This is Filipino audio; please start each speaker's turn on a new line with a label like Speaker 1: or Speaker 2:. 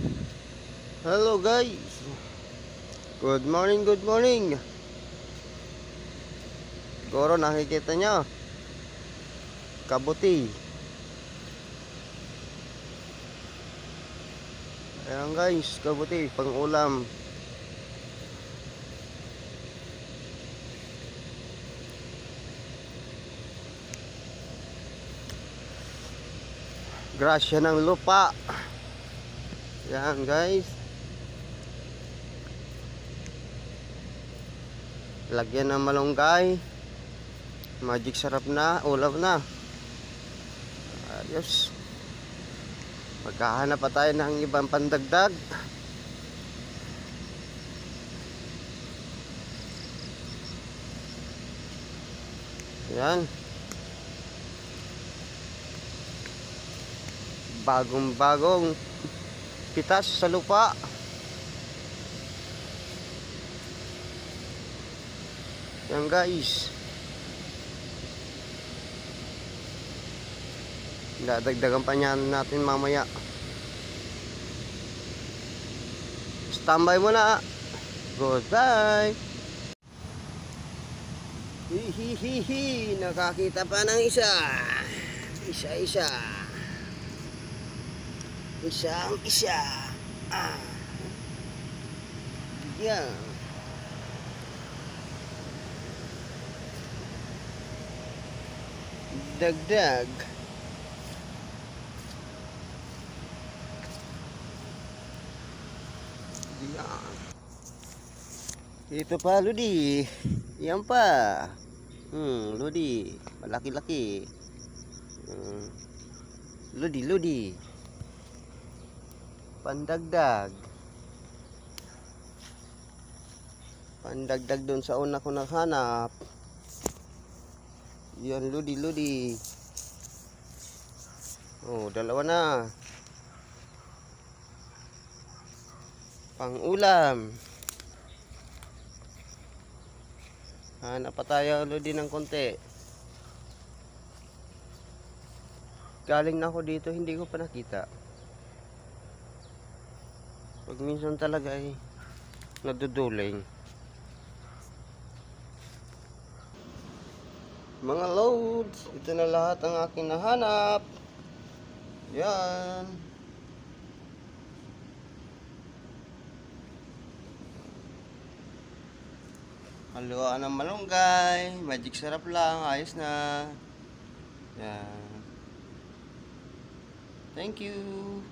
Speaker 1: Hello guys. Good morning, good morning. Siguro nakikita nyo. Kabuti. Ayan guys, kabuti, pang ulam. Grasya ng lupa. Yan guys. Lagyan ng malunggay. Magic sarap na, ulam na. Ayos. Maghahanap pa tayo ng ibang pandagdag. Yan. Bagong-bagong pitas sa lupa. Yan guys. Dadagdagan pa niyan natin mamaya. Standby muna. Goodbye. Hihihihi. Nakakita pa ng isa. Isa-isa. Isang isa. Ah. Yan. Dagdag. Yan. Ito pa, Ludi. Yan pa. Hmm, Ludi. Malaki-laki. Hmm. Ludi, Ludi. Pandagdag. Pandagdag doon sa una ko naghanap. Yan, Ludi, Ludi. Oh, dalawa na. Pang ulam. Hanap pa tayo Ludi ng konti. Galing na ako dito, hindi ko pa nakita. Pag minsan talaga ay naduduling. Mga loads, ito na lahat ang aking nahanap. Yan. Haluan ng malunggay, magic sarap lang, ayos na. Yan. Thank you.